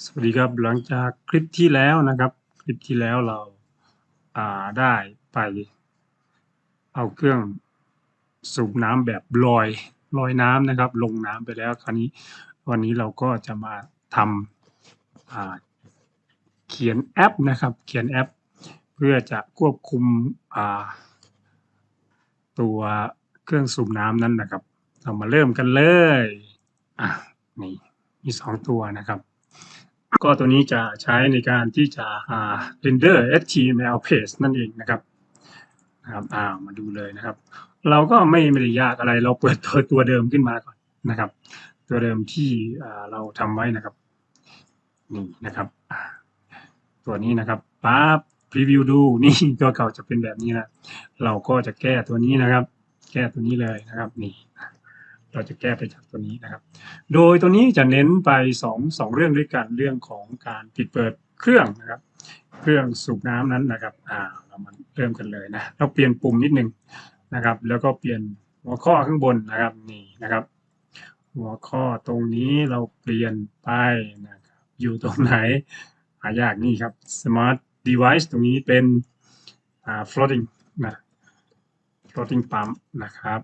สวัสดีครับหลังจากคลิปที่แล้วนะครับ คลิปที่แล้วเราาได้ไป เอาเครื่องสูบน้ำแบบลอยลอยน้ำนะครับ ลงน้ำไปแล้วคราวนี้ วันนี้เราก็จะมาทำเขียนแอปนะครับ เขียนแอป เพื่อจะควบคุมตัวเครื่องสูบน้ำนั้นนะครับ เรามาเริ่มกันเลยอะนี่มีสองตัวนะครับ ก็ตัวนี้จะใช้ในการที่จะ render HTML page นั่นเองนะครับนะครับอ่ามาดูเลยนะครับ เราก็ไม่ไม่ได้ยากอะไรเราเปิดตัวตัวเดิมขึ้นมาก่อนนะครับ ตัวเดิมที่เราทำไว้นะครับนี่นะครับ ตัวนี้นะครับปั๊บพรีวิวดูนี่ตัวเก่าจะเป็นแบบนี้นะเราก็จะแก้ตัวนี้นะครับ แก้ตัวนี้เลยนะครับนี่ เราจะแก้ไปจากตัวนี้นะครับ โดยตัวนี้จะเน้นไปสองสองเรื่องด้วยกันเรื่องของการปิดเปิดเครื่องนะครับ เครื่องสูบน้ำนั้นนะครับอ่าเรามาเริ่มกันเลยนะเราเปลี่ยนปุ่มนิดนึงนะครับ แล้วก็เปลี่ยนหัวข้อข้างบนนะครับนี่นะครับ หัวข้อตรงนี้เราเปลี่ยนไปนะครับอยู่ตรงไหนหายากนี่ครับ smart device ตรงนี้เป็นอ่า floating นะ floating pump นะครับ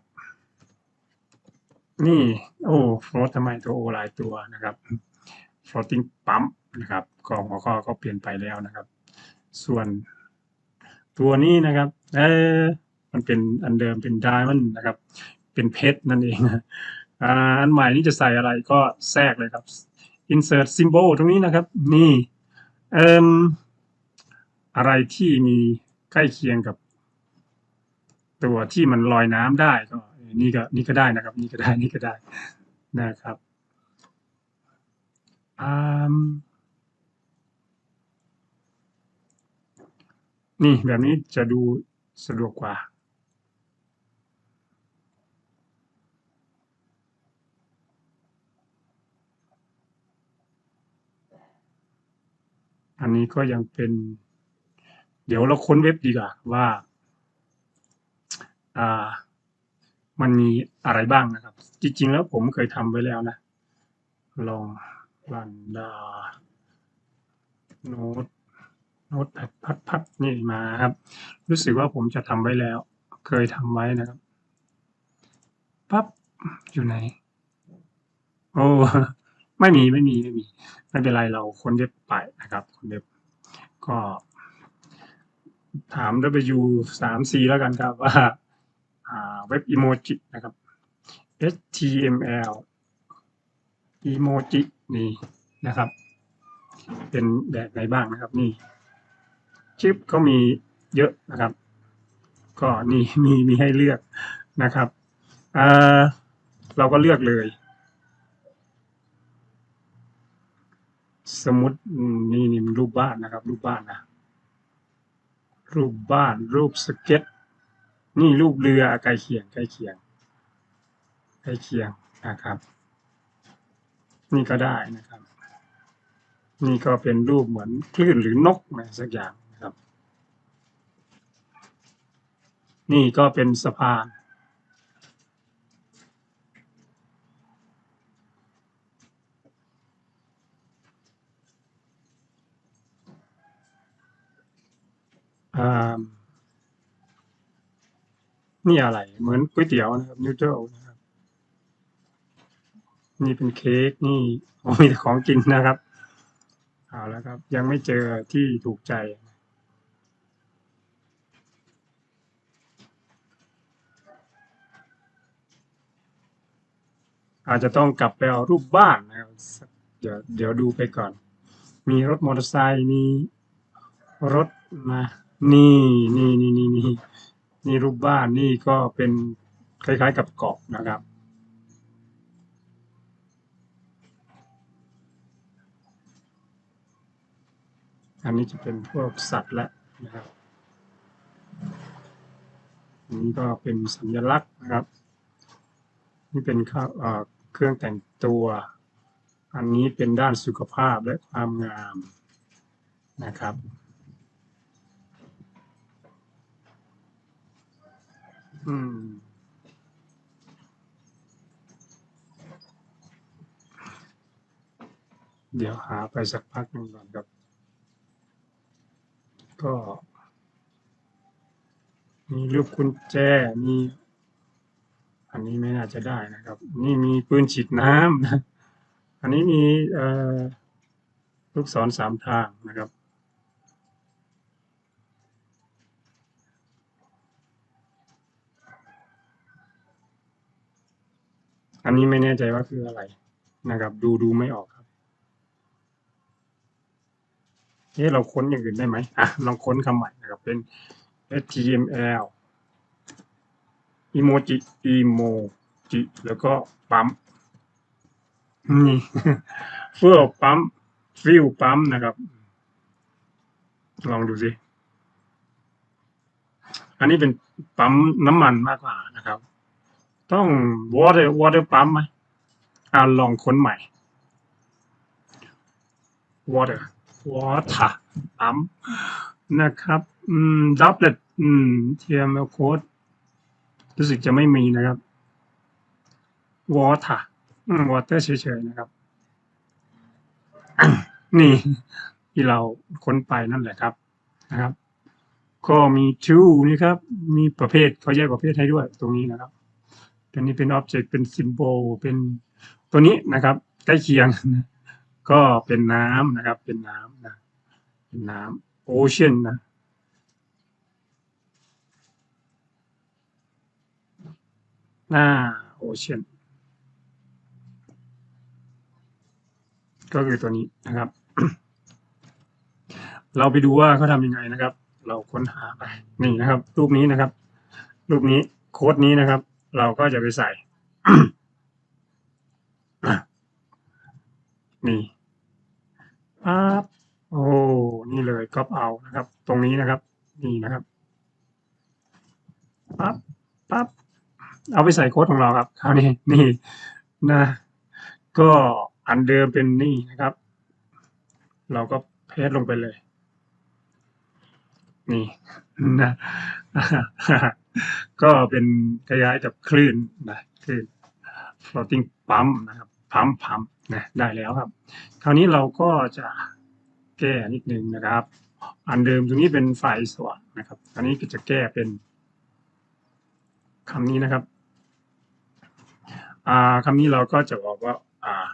นี่โอ้ float ทำไมตัวโอหลายตัวนะครับ floating pump นะครับก็หัวข้อก็เปลี่ยนไปแล้วนะครับ ส่วนตัวนี้นะครับเออมันเป็นอันเดิมเป็น diamond นะครับ เป็นเพชรนั่นเองอ่าอันใหม่นี้จะใส่อะไรก็แทรกเลยครับ insert symbol ตรงนี้นะครับ นี่เอ่มอะไรที่มีใกล้เคียงกับ ตัวที่มันลอยน้ำได้ก็ นี่ก็นี่ก็ได้นะครับ นี่ก็ได้นี่ก็ได้นะครับนี่แบบนี้จะดูสะดวกกว่าอันนี้ก็ยังเป็น เดี๋ยวเราค้นเว็บดีกว่าว่า อ่า มันมีอะไรบ้างนะครับ จริง ๆ แล้วผมเคยทำไว้แล้วนะ ลองรันดาโน้ตโน้ตพัดพัดพัดนี่มาครับ รู้สึกว่าผมจะทำไว้แล้ว เคยทำไว้นะครับปั๊บอยู่ไหน โอ้ไม่มีไม่มีไม่มี ไม่เป็นไรเราค้นเว็บไปนะครับค้นเว็บก็ ถาม W สาม C แล้วกันครับว่า เว็บอีโมจินะครับ HTML อีโมจินี่นะครับ เป็นแบบไหนบ้างนะครับนี่ชิปเขามีเยอะนะครับ ก็นี่มีมีให้เลือกนะครับอ่าเราก็เลือกเลย สมมตินี่นี่มันรูปบ้านนะครับ รูปบ้านนะรูปบ้านรูปสเก็ต นี่รูปเรือใกล้เคียงใกล้เคียงใกล้เคียงนะครับ นี่ก็ได้นะครับ นี่ก็เป็นรูปเหมือนคลื่นหรือนกอะไรสักอย่างนะครับ นี่ก็เป็นสะพานอ่า นี่อะไร เหมือนก๋วยเตี๋ยวนะครับนูเดิลนะครับ นี่เป็นเค้กนี่มีแต่ของกินนะครับเอาแล้วครับ ยังไม่เจอที่ถูกใจอาจจะต้องกลับไปเอารูปบ้านนะครับเดี๋ยวเดี๋ยวดูไปก่อน มีรถมอเตอร์ไซค์มีรถมานี่นี่นี่นี่นี่ นี่รูปบ้านนี่ก็เป็นคล้ายๆกับเกาะนะครับ อันนี้จะเป็นพวกสัตว์แล้วนะครับอันนี้ก็เป็นสัญลักษณ์นะครับ นี่เป็นเเครื่องแต่งตัว อันนี้เป็นด้านสุขภาพและความงามนะครับ อืม เดี๋ยวหาไปสักพักหนึ่งก่อนครับ ก็ มีลูกกุญแจ มี อันนี้ไม่น่าจะได้นะครับ นี่มีปืนฉีดน้ำนะอันนี้มีลูกศรสามทางนะครับ อันนี้ไม่แน่ใจว่าคืออะไรนะครับ ดูดูไม่ออกครับเอ๊ะเราค้นอย่างอื่นได้ไหมอะลองค้นคำใหม่นะครับเป็น HTML emoji emoji แล้วก็ปั๊มนี่เฟื่อปั๊มฟิลปั๊มนะครับ ลองดูสิ อันนี้เป็นปั๊มน้ำมันมากกว่า ต้อง water water ปั๊มไหมอ่าลองค้นใหม่ water water ปั๊มนะครับอืม doublet อืม TML code รู้สึกจะไม่มีนะครับ water อืม water เฉยๆนะครับนี่ที่เราค้นไปนั่นแหละครับนะครับ ก็มี to นี่ครับ มีประเภทเขาแยกประเภทให้ด้วยตรงนี้นะครับ ตัวนี้เป็น object เป็น symbol เป็นตัวนี้นะครับ ใกล้เคียง ก็เป็นน้ำนะครับ เป็นน้ำนะเป็นน้ำ ocean นนะหน้า ocean ก็คือตัวนี้นะครับ เราไปดูว่าเขาทำยังไงนะครับ เราค้นหาไปนี่นะครับ รูปนี้นะครับ รูปนี้โค้ดนี้นะครับ เราก็จะไปใส่ นี่ปั๊บโอ้นี่เลยก๊อปเอานะครับ ตรงนี้นะครับ นี่นะครับปั๊บปั๊บเอาไปใส่โค้ดของเราครับคราวนี้นี่นะ ก็อันเดิมเป็นนี่นะครับ เราก็เพสลงไปเลย นี่นะ ก็เป็นคล้ายๆกับคลื่นนะคลื่น floating pump นะครับพัมพัมนะได้แล้วครับ คราวนี้เราก็จะแก้นิดนึงนะครับ อันเดิมตรงนี้เป็นไฟสว่างนะครับอันนี้ก็จะแก้เป็นคำนี้นะครับคำนี้เราก็จะบอกว่าอ่า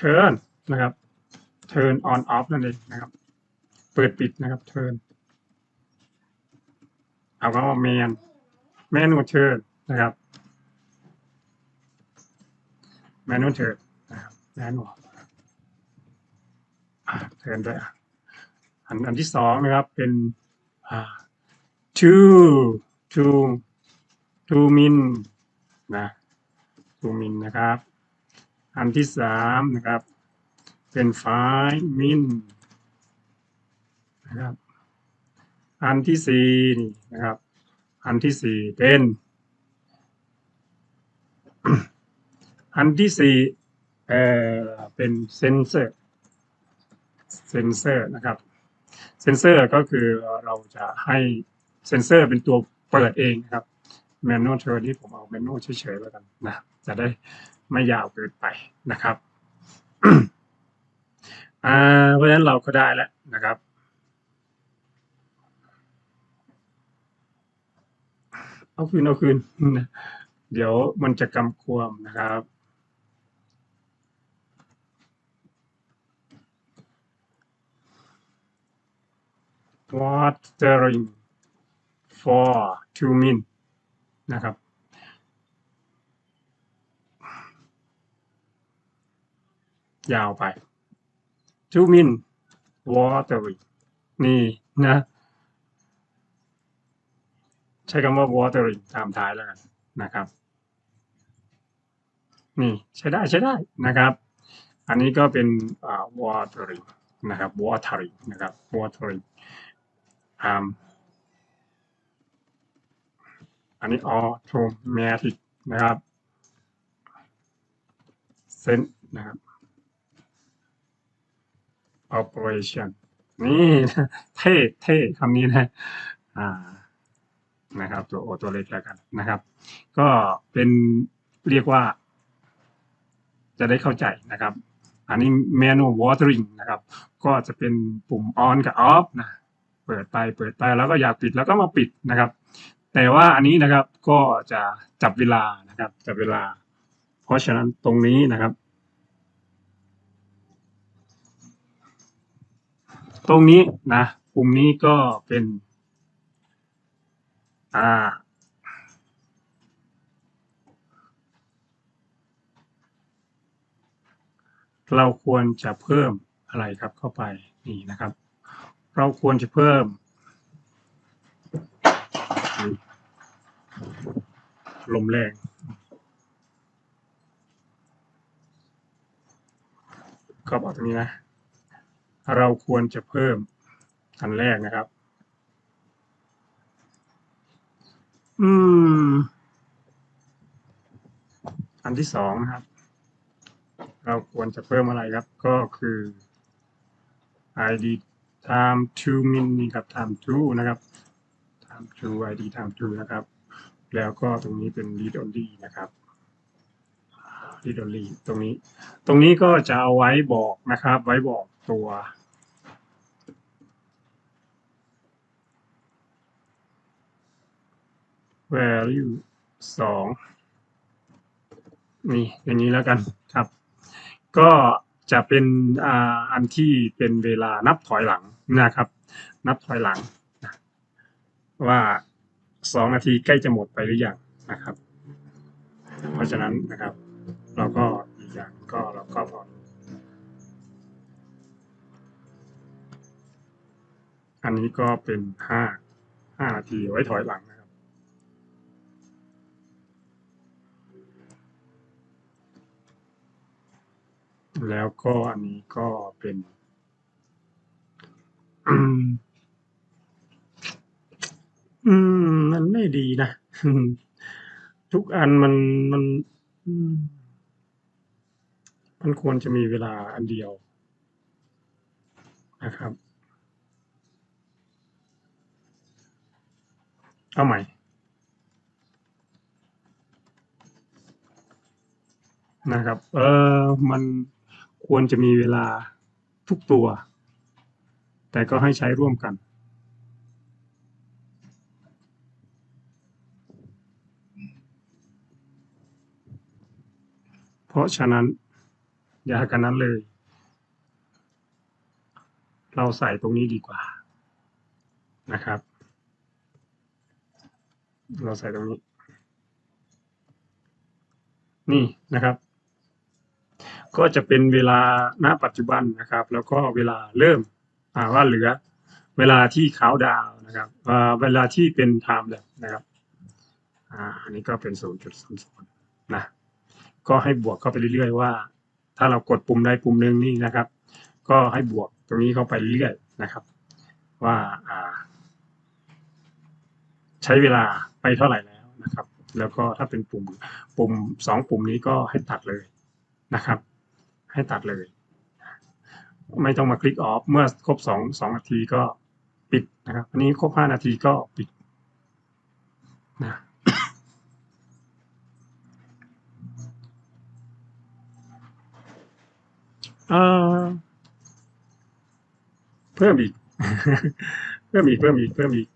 turn นะครับ turn on off นั่นเองนะครับ เปิดปิดนะครับ turn เอาคำว่า man manual turn นะครับ manual turn นะครับ manual อ่า turn ด้วยอันอันที่สองนะครับเป็นอ่า two to to min นะ two min นะครับ อันที่สามนะครับเป็น five min นะครับ อันที่สี่นี่นะครับ อันที่สี่เป็น อันที่สี่เอ่อเป็นเซนเซอร์เซนเซอร์นะครับเซนเซอร์ก็คือเราจะให้เซนเซอร์เป็นตัวเปิดเองนะครับแมนนวลเทอร์นี้ผมเอาแมนนวลเฉยๆแล้วกันนะจะได้ไม่ยาวเกินไปนะครับอ่าเพราะฉะนั้นเราก็ได้แล้วนะครับ เอาคืนเอาคืน เดี๋ยวมันจะกำควมนะครับ watering for two min นะครับ ยาวไป two min watering นี่นะ ใช้คำว่า watering ตามท้ายแล้วกันนะครับ นี่ใช้ได้ใช้ได้นะครับ อันนี้ก็เป็น watering นะครับ watering นะครับ watering อ่าอันนี้ automatic นะครับ send นะครับ operation นี่เท่เท่คำนี้นะ อ่า นะครับ ตัวโอตัวเล็กแล้วกันนะครับ ก็เป็นเรียกว่า จะได้เข้าใจนะครับ อันนี้ manual watering นะครับ ก็จะเป็นปุ่ม on กับ off นะเปิดไปเปิดไปแล้วก็อยากปิดแล้วก็มาปิดนะครับ แต่ว่าอันนี้นะครับก็จะจับเวลานะครับจับเวลา เพราะฉะนั้นตรงนี้นะครับตรงนี้นะปุ่มนี้ก็เป็น อ่าเราควรจะเพิ่มอะไรครับเข้าไปนี่นะครับ เราควรจะเพิ่ม ลมแรง ก็บอกตรงนี้นะ เราควรจะเพิ่มอันแรกนะครับ อืม อันที่สองนะครับ เราควรจะเพิ่มอะไรครับ ก็คือ id time to min นี่ครับ time to นะครับ time to id time to นะครับ แล้วก็ตรงนี้เป็น read only นะครับ read only ตรงนี้ ตรงนี้ก็จะเอาไว้บอกนะครับ ไว้บอกตัว value สองนี่อย่างนี้แล้วกันครับ ก็จะเป็นอันที่เป็นเวลานับถอยหลังนะครับ นับถอยหลัง ว่าสองนาทีใกล้จะหมดไปหรือยังนะครับ เพราะฉะนั้นนะครับ เราก็อีกอย่างก็เราก็พออันนี้ก็เป็นห้าห้านาทีไว้ถอยหลังนะครับ แล้วก็อันนี้ก็เป็นอืม มันไม่ดีนะ ทุกอันมันมันมมันควรจะมีเวลาอันเดียวนะครับ เอาใหม่ นะครับ เออมัน ควรจะมีเวลาทุกตัว แต่ก็ให้ใช้ร่วมกันเพราะฉะนั้น อย่ากันนั้นเลย เราใส่ตรงนี้ดีกว่านะครับ เราใส่ตรงนี้ นี่นะครับ ก็จะเป็นเวลาณปัจจุบันนะครับ แล้วก็เวลาเริ่มว่าเหลือเวลาที่ขาวดาวนะครับเวลาที่เป็นไทม์แบบนะครับอันนี้ก็เป็นศูนจุดสามศูนะก็ให้บวกเข้าไปเรื่อยๆว่า ถ้าเรากดปุ่มใดปุ่มหนึ่งนี่นะครับ ก็ให้บวกตรงนี้เข้าไปเรื่อยๆนะครับ ว่าใช้เวลาไปเท่าไหร่แล้วนะครับ แล้วก็ถ้าเป็นปุ่มปุ่มสองปุ่มนี้ก็ให้ตัดเลย นะครับ ให้ตัดเลย ไม่ต้องมาคลิกออฟเมื่อครบสองสองนาทีก็ปิดนะครับอันนี้ครบห้านาทีก็ปิดนะเอ่อเพิ่มอีก เพิ่มอีก เพิ่มอีก เพิ่มอีก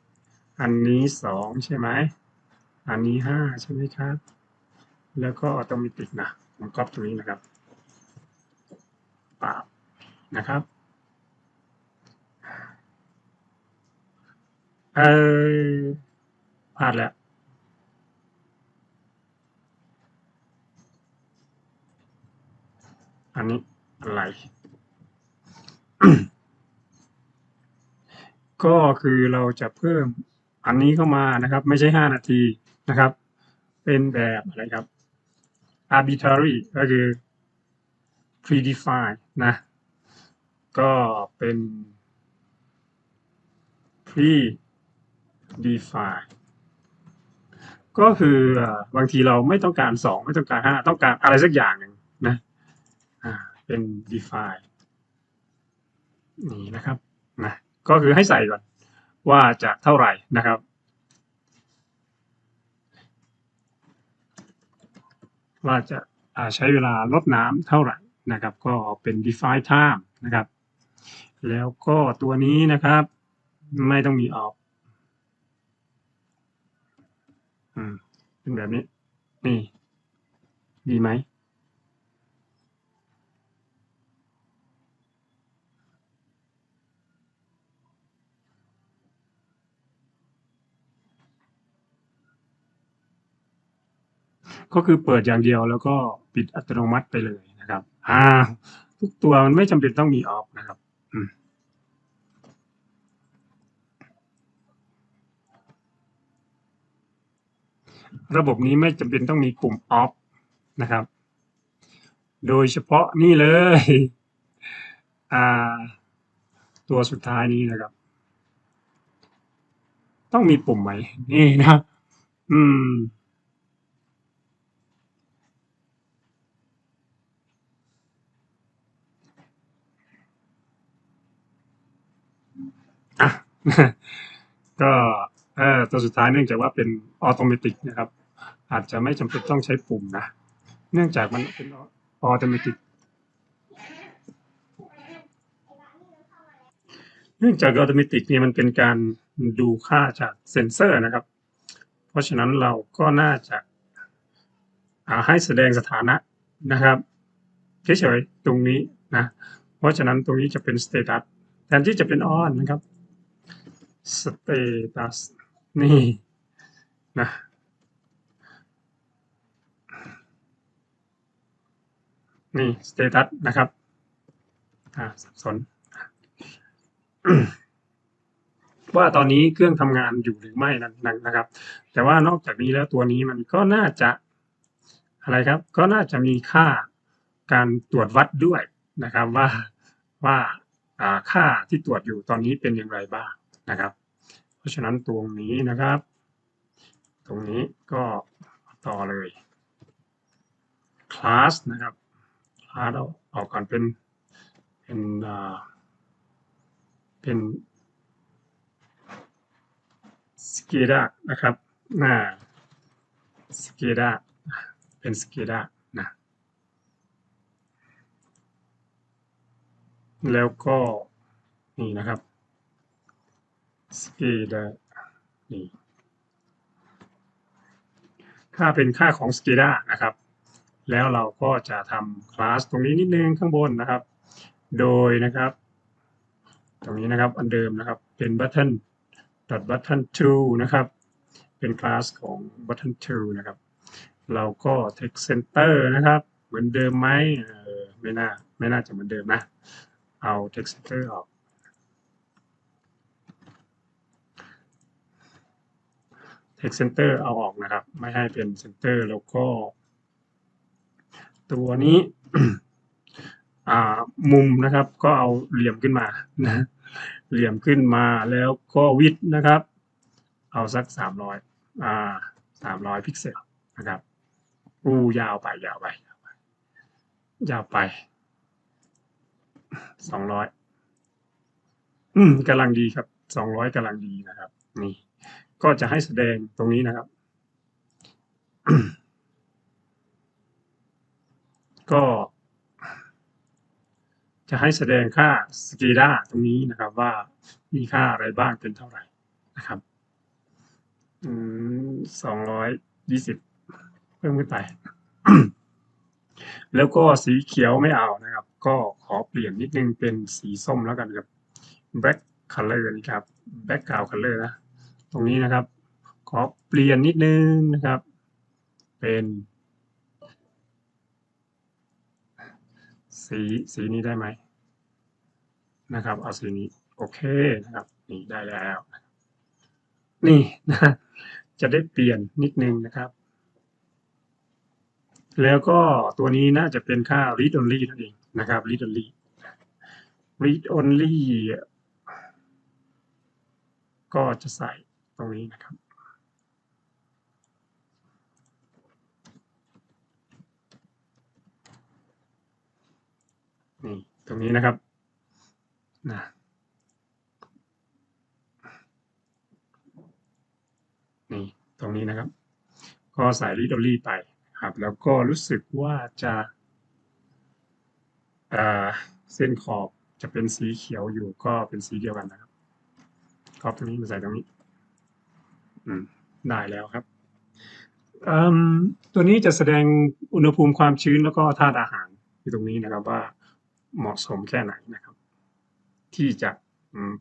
อันนี้สองใช่ไหม อันนี้ห้าใช่ไหมครับ แล้วก็ออโตเมติกนะ ผมก๊อปตรงนี้นะครับปาบนะครับเออพลาดแล้วอันนี้อะไร ก็คือเราจะเพิ่มอันนี้เข้ามานะครับ ไม่ใช่ห้านาทีนะครับ เป็นแบบอะไรครับ arbitrary ก็คือ pre-defined นะ ก็เป็น pre-defined ก็คือบางทีเราไม่ต้องการสองไม่ต้องการห้าต้องการอะไรสักอย่างหนึ่งนะอ่าเป็น define นี่นะครับนะก็คือให้ใส่ก่อนว่าจะเท่าไหร่นะครับ ว่าจะาใช้เวลาลดน้ำเท่าไหร่นะครับ ก็เป็น define time นะครับ แล้วก็ตัวนี้นะครับ ไม่ต้องมีออฟอืมเป็นแบบนี้ นี่ ดีไหม ก็คือเปิดอย่างเดียวแล้วก็ปิดอัตโนมัติไปเลยนะครับ อ่า ทุกตัวมันไม่จำเป็นต้องมีออฟนะครับระบบนี้ไม่จำเป็นต้องมีปุ่มออฟนะครับ โดยเฉพาะนี่เลยอ่าตัวสุดท้ายนี้นะครับ ต้องมีปุ่มไหมนี่นะ อืม อะก็เออตัวสุดท้ายเนื่องจากว่าเป็นออโตเมติกนะครับ อาจจะไม่จำเป็นต้องใช้ปุ่มนะ เนื่องจากมันเป็นออโตเมติกเนื่องจากออโตเมติกนี่มันเป็นการดูค่าจากเซ็นเซอร์นะครับ เพราะฉะนั้นเราก็น่าจะอ่าให้แสดงสถานะนะครับเฉยๆตรงนี้นะ เพราะฉะนั้นตรงนี้จะเป็น status แทนที่จะเป็น on นะครับ status นี่นะนี่ status นะครับอ่าสับสนว่าตอนนี้เครื่องทำงานอยู่หรือไม่นั่นนะครับ แต่ว่านอกจากนี้แล้วตัวนี้มันก็น่าจะอะไรครับ ก็น่าจะมีค่าการตรวจวัดด้วยนะครับว่าว่าอ่าค่าที่ตรวจอยู่ตอนนี้เป็นอย่างไรบ้าง นะครับ เพราะฉะนั้นตรงนี้นะครับ ตรงนี้ก็ต่อเลย class นะครับ class เอาออกก่อนเป็นเป็นเป็น SCADA นะครับน้า SCADA เป็น SCADA นะแล้วก็นี่นะครับ SCADA นี่ค่าเป็นค่าของ SCADA นะครับ แล้วเราก็จะทำคลาสตรงนี้นิดนึงข้างบนนะครับ โดยนะครับ ตรงนี้นะครับอันเดิมนะครับเป็น button dot button 2นะครับเป็นคลาสของ button 2นะครับ เราก็ text center นะครับ เหมือนเดิมไหมไม่น่าไม่น่าจะเหมือนเดิมนะ เอา text center ออก text center เอาออกนะครับ ไม่ให้เป็น center แล้วก็ตัวนี้มุมนะครับก็เอาเหลี่ยมขึ้นมานะเหลี่ยมขึ้นมาแล้วก็วิดนะครับ เอาสักสามร้อยอ่าสามร้อยพิกเซลนะครับอู้ยาวไปยาวไป ยาวไปยาวไปสองร้อยอืมกำลังดีครับสองร้อยกำลังดีนะครับ นี่ ก็จะให้แสดงตรงนี้นะครับ ก็ จะให้แสดงค่าสกีดาตรงนี้นะครับ ว่ามีค่าอะไรบ้างเป็นเท่าไหร่นะครับสองร้อยยี่สิบเพิ่มขึ้นไป แล้วก็สีเขียวไม่เอานะครับ ก็ขอเปลี่ยนนิดนึงเป็นสีส้มแล้วกันครับ black color นี่ครับ background color นะ ตรงนี้นะครับ ขอเปลี่ยนนิดนึงนะครับ เป็นสีสีนี้ได้ไหมนะครับเอาสีนี้โอเคนะครับนี่ได้แล้ว นี่นะจะได้เปลี่ยนนิดนึงนะครับ แล้วก็ตัวนี้น่าจะเป็นค่า read only นั่นเองนะครับ read only read only ก็จะใส่ ตรงนี้นะครับนี่ตรงนี้นะครับนะนี่ตรงนี้นะครับ ก็ใส่ read only ไปครับ แล้วก็รู้สึกว่าจะเส้นขอบจะเป็นสีเขียวอยู่ก็เป็นสีเดียวกันนะครับขอบตรงนี้มาใส่ตรงนี้ ได้แล้วครับ ตัวนี้จะแสดงอุณหภูมิความชื้นแล้วก็ธาตุอาหารอยู่ตรงนี้นะครับว่าเหมาะสมแค่ไหนนะครับ ที่จะ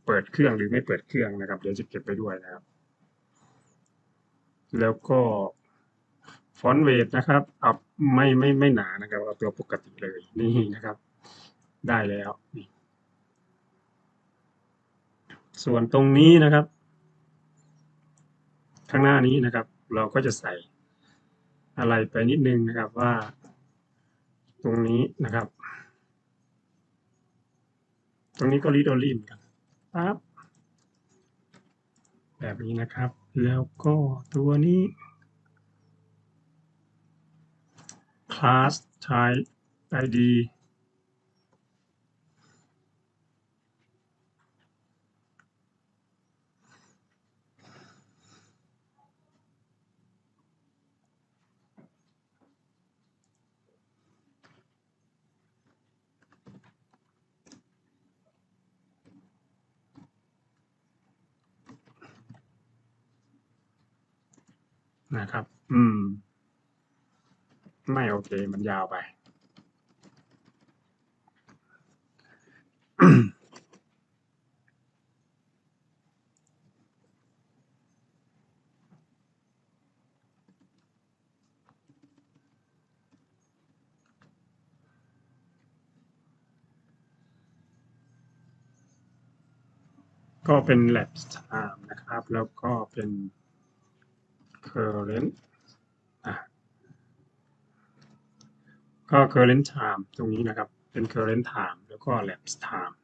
เปิดเครื่องหรือไม่เปิดเครื่องนะครับ เดี๋ยวจะเก็บไปด้วยนะครับ แล้วก็ฟอนต์เวทนะครับเอาไม่ไม่ไม่หนานะครับเอาตัวปกติเลยนี่นะครับ ได้แล้วนี่ส่วนตรงนี้นะครับ ข้างหน้านี้นะครับ เราก็จะใส่อะไรไปนิดนึงนะครับว่า ตรงนี้นะครับ ตรงนี้ก็รีดอลินกันปั๊บแบบนี้นะครับ แล้วก็ตัวนี้ class type id นะครับ อืม ไม่โอเค มันยาวไป ก็เป็น labs time นะครับ แล้วก็เป็น current อะก็ current time ตรงนี้นะครับ เป็น current time แล้วก็ lapse time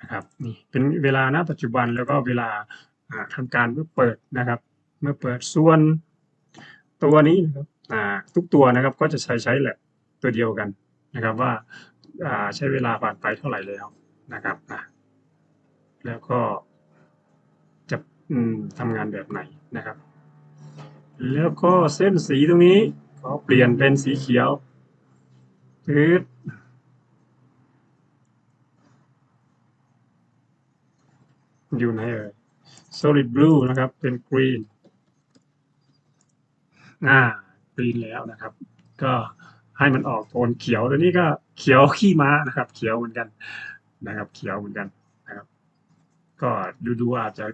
นะครับนี่เป็นเวลาณปัจจุบันแล้วก็เวลาอ่าทำการเมื่อเปิดนะครับ เมื่อเปิดส่วนตัวนี้นะครับอ่าทุกตัวนะครับก็จะใช้ใช้แหละตัวเดียวกันนะครับว่าอ่าใช้เวลาผ่านไปเท่าไหร่แล้วนะครับนะแล้วก็จะทำงานแบบไหนนะครับ แล้วก็เส้นสีตรงนี้ขอเปลี่ยนเป็นสีเขียวปื๊ดอยู่ไหนเอ่ย solid blue นะครับ เป็น green อ่า green แล้วนะครับ ก็ให้มันออกโทนเขียวตัวนี้ก็เขียวขี้ม้านะครับ เขียวเหมือนกันนะครับ เขียวเหมือนกันนะครับ ก็ดูดูอาจจะ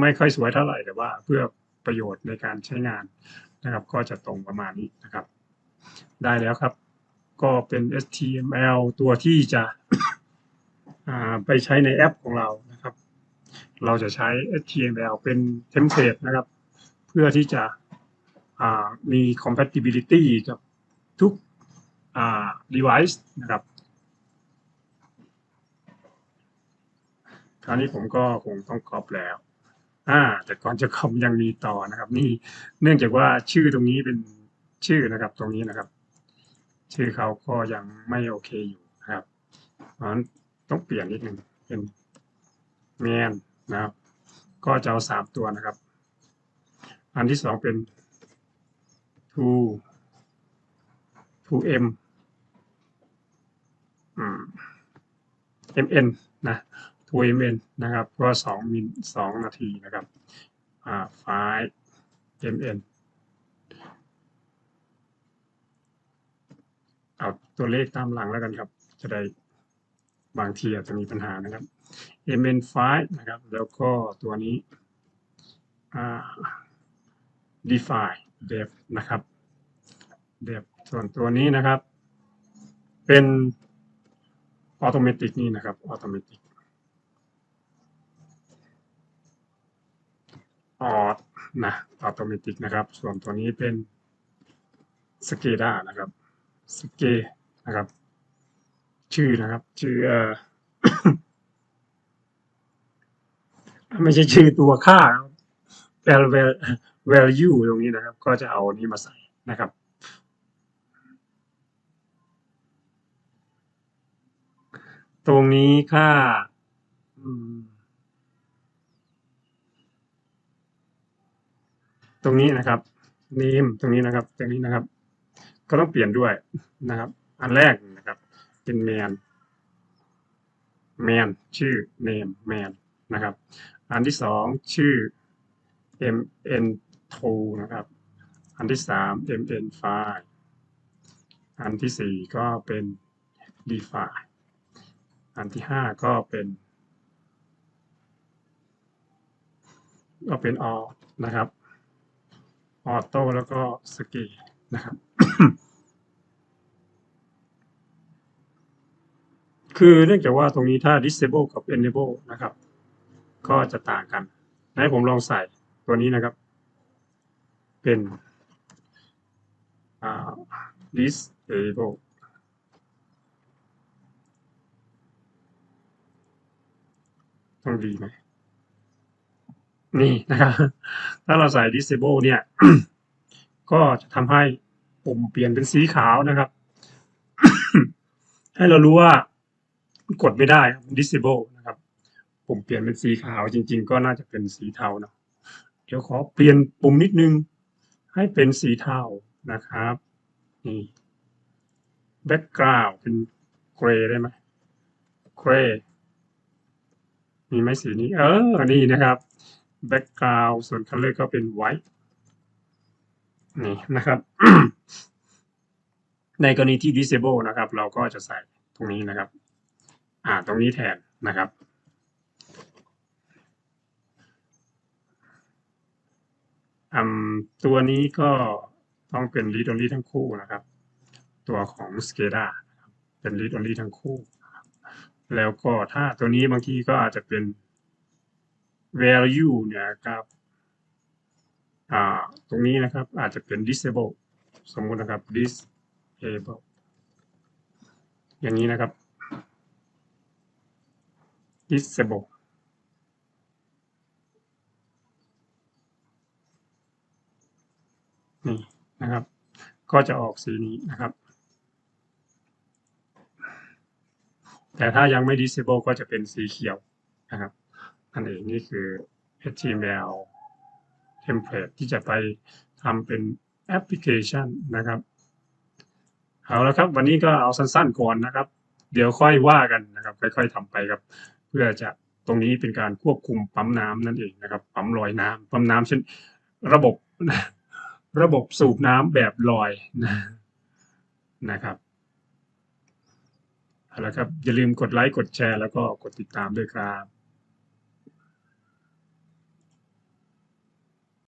ไม่ค่อยสวยเท่าไหร่แต่ว่าเพื่อ ประโยชน์ในการใช้งานนะครับ ก็จะตรงประมาณนี้นะครับ ได้แล้วครับ ก็เป็น HTML ตัวที่จะไปใช้ในแอปของเรานะครับ เราจะใช้ HTML เป็นเทมเพลตนะครับ เพื่อที่จะมี compatibility กับทุก device นะครับ คราวนี้ผมก็คงต้องครอบแล้ว อ่า แต่ก่อนจะคอมยังมีต่อนะครับ นี่เนื่องจากว่าชื่อตรงนี้เป็นชื่อนะครับ ตรงนี้นะครับ ชื่อเขาก็ยังไม่โอเคอยู่นะครับเพราะนั้นต้องเปลี่ยนนิดนึงเป็นแมนนะครับ ก็จะเอาสามตัวนะครับ อันที่สองเป็น to to m อืม mn นะ to mn นะครับก็สองมิลสองนาทีนะครับอ่า five mn เอาตัวเลขตามหลังแล้วกันครับ จะได้บางทีอาจจะมีปัญหานะครับ mn5 นะครับ แล้วก็ตัวนี้ define def นะครับ def ส่วนตัวนี้นะครับ เป็น automatic นี่นะครับ automatic odd นะ automatic นะครับ ส่วนตัวนี้เป็น SCADA นะครับสเกนะครับ ชื่อนะครับ ชื่อเอ่อไม่ใช่ชื่อตัวค่านะครับ val value ตรงนี้นะครับ ก็จะเอานนี้มาใส่นะครับตรงนี้ค่า อืม ตรงนี้นะครับ name ตรงนี้นะครับ ตรงนี้นะครับ ก็ต้องเปลี่ยนด้วยนะครับ อันแรกนะครับ เป็นแมน man ชื่อ name man นะครับ อันที่สองชื่อ mn2 นะครับ อันที่สาม mn5 อันที่สี่ก็เป็น define อันที่ห้าก็เป็นก็เป็น all นะครับ ออโต้แล้วก็สกีนะครับ คือเนื่องจากว่าตรงนี้ถ้า disable กับ enable นะครับ ก็จะต่างกัน ให้ผมลองใส่ตัวนี้นะครับ เป็น disable ต้องดีไหม นี่นะครับ ถ้าเราใส่ disable เนี่ย ก็จะทำให้ปุ่มเปลี่ยนเป็นสีขาวนะครับ ให้เรารู้ว่ากดไม่ได้ disable นะครับ ปุ่มเปลี่ยนเป็นสีขาวจริง ๆ ก็น่าจะเป็นสีเทาเนาะเดี๋ยวขอเปลี่ยนปุ่มนิดนึง ให้เป็นสีเทานะครับ นี่ background เป็น gray ได้ไหม gray มีไหมสีนี้ เออ นี่นะครับ background ส่วน color ก็เป็น white นี่นะครับ ในกรณีที่ disable นะครับ เราก็จะใส่ตรงนี้นะครับ อ่าตรงนี้แทนนะครับอืมตัวนี้ก็ต้องเป็น read only ทั้งคู่นะครับ ตัวของ SCADA เป็น read only ทั้งคู่ แล้วก็ถ้าตัวนี้บางทีก็อาจจะเป็น value เนี่ยครับตรงนี้นะครับอาจจะเป็น disable สมมุตินะครับ disable อย่างนี้นะครับ disable นี่นะครับ ก็จะออกสีนี้นะครับ แต่ถ้ายังไม่ disable ก็จะเป็นสีเขียวนะครับ อันเองนี่คือ HTML template ที่จะไปทำเป็นแอปพลิเคชันนะครับ เอาละครับ วันนี้ก็เอาสั้นๆก่อนนะครับ เดี๋ยวค่อยว่ากันนะครับ ค่อยๆทำไปครับ เพื่อจะตรงนี้เป็นการควบคุมปั๊มน้ำนั่นเองนะครับ ปั๊มลอยน้ำปั๊มน้ำเช่น ระบบระบบสูบน้ำแบบลอยนะนะครับเอาละครับ อย่าลืมกดไลค์กดแชร์แล้วก็กดติดตามด้วยครับ